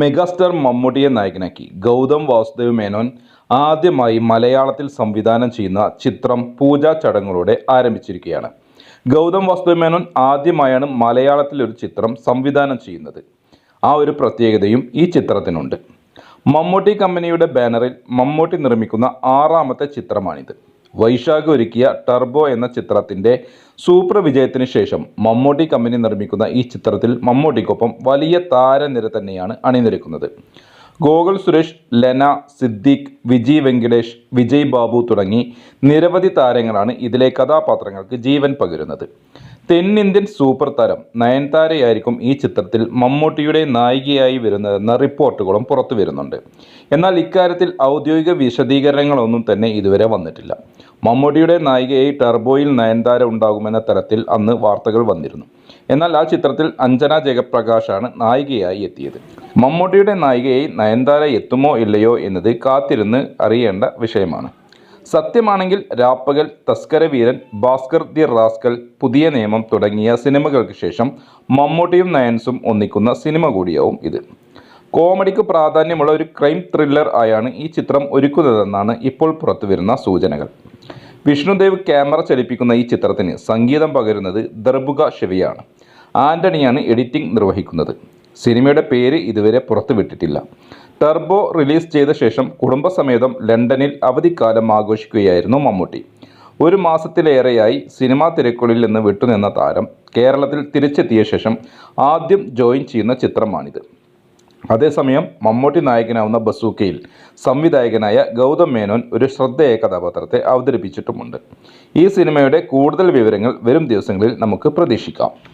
Megastar മമ്മൂട്ടിയെ നായകനാക്കി. ഗൗതം വാസുദേവ് മേനോൻ ആദ്യമായി മലയാളത്തിൽ സംവിധാനം ചെയ്യുന്ന ചിത്രം പൂജാ ചടങ്ങുകളോടെ ആരംഭിച്ചിരിക്കുകയാണ്. ഗൗതം വാസുദേവ് മേനോൻ ആദ്യമായാണ് മലയാളത്തിൽ ഒരു ചിത്രം സംവിധാനം ചെയ്യുന്നത്. ആ ഒരു പ്രത്യേകതയും ഈ ചിത്രത്തിനുണ്ട്. മമ്മൂട്ടി കമ്പനിയുടെ ബാനറിൽ മമ്മൂട്ടി നിർമ്മിക്കുന്ന ആറാമത്തെ ചിത്രമാണിത്. വൈശാഖ് ഒരുക്കിയ ടർബോ എന്ന ചിത്രത്തിന്റെ സൂപ്പർ വിജയത്തിന് ശേഷം മമ്മൂട്ടി കമ്പനി നിർമ്മിക്കുന്ന ഈ ചിത്രത്തിൽ മമ്മൂട്ടിക്കൊപ്പം വലിയ താരനിര തന്നെയാണ് അണിനിരക്കുന്നത്. ഗോകുൽ സുരേഷ് ലെന സിദ്ദീഖ് വിജി വെങ്കടേഷ് വിജയ് ബാബു തുടങ്ങി നിരവധി താരങ്ങളാണ് ഇതിലെ കഥാപാത്രങ്ങൾക്ക് ജീവൻ പകരുന്നത്. തെന്നിന്ത്യൻ സൂപ്പർ താരം നയൻതാരയായിരിക്കും ഈ ചിത്രത്തിൽ മമ്മൂട്ടിയുടെ നായികയായി വരുന്നതെന്ന റിപ്പോർട്ടുകളും പുറത്തു വരുന്നുണ്ട് എന്നാൽ ഇക്കാര്യത്തിൽ ഔദ്യോഗിക വിശദീകരണങ്ങളൊന്നും തന്നെ ഇതുവരെ വന്നിട്ടില്ല. മമ്മൂട്ടിയുടെ നായികയായി ടർബോയിൽ നയൻതാര ഉണ്ടാകുമെന്ന തരത്തിൽ അന്ന് വാർത്തകൾ വന്നിരുന്നു. എന്നാൽ ആ ചിത്രത്തിൽ അഞ്ജന ജയപ്രകാശാണ് നായികയായി എത്തിയത്. മമ്മൂട്ടിയുടെ നായികയായി നയൻതാര എത്തുമോ ഇല്ലയോ എന്നത് കാത്തിരുന്ന് അറിയേണ്ട വിഷയമാണ്. സത്യമാണെങ്കിൽ രാപ്പകൽ തസ്കരവീരൻ ഭാസ്കർ ദി റാസ്കൽ പുതിയ നിയമം തുടങ്ങിയ സിനിമകൾക്ക് ശേഷം മമ്മൂട്ടിയും നയൻസും ഒന്നിക്കുന്ന സിനിമ കൂടിയാവും ഇത്. കോമഡിക്ക് പ്രാധാന്യമുള്ള ഒരു ക്രൈം ത്രില്ലർ ആയാണ് ഈ ചിത്രം ഒരുക്കുന്നതെന്നാണ് ഇപ്പോൾ പുറത്തുവരുന്ന സൂചനകൾ. വിഷ്ണുദേവ് ക്യാമറ ചലിപ്പിക്കുന്ന ഈ ചിത്രത്തിന് സംഗീതം പകരുന്നത് ദർബുക ഷെവിയാണ്. ആന്റണിയാണ് എഡിറ്റിംഗ് നിർവഹിക്കുന്നത്. സിനിമയുടെ പേര് ഇതുവരെ പുറത്തുവിട്ടിട്ടില്ല. ടർബോ റിലീസ് ചെയ്ത ശേഷം കുടുംബസമേതം ലണ്ടനിൽ അവധിക്കാലം ആഘോഷിക്കുകയായിരുന്നു മമ്മൂട്ടി. ഒരു മാസത്തിലേറെയായി സിനിമാ തിരക്കുകളിൽ നിന്ന് വിട്ടുനിന്ന താരം കേരളത്തിൽ തിരിച്ചെത്തിയ ശേഷം ആദ്യം ജോയിൻ ചെയ്യുന്ന ചിത്രമാണിത്. അതേസമയം മമ്മൂട്ടി നായകനാവുന്ന ബസൂക്കയിൽ സംവിധായകനായ ഗൗതം മേനോൻ ഒരു ശ്രദ്ധേയ കഥാപാത്രത്തെ അവതരിപ്പിച്ചിട്ടുമുണ്ട്. ഈ സിനിമയുടെ കൂടുതൽ വിവരങ്ങൾ വരും ദിവസങ്ങളിൽ നമുക്ക് പ്രതീക്ഷിക്കാം.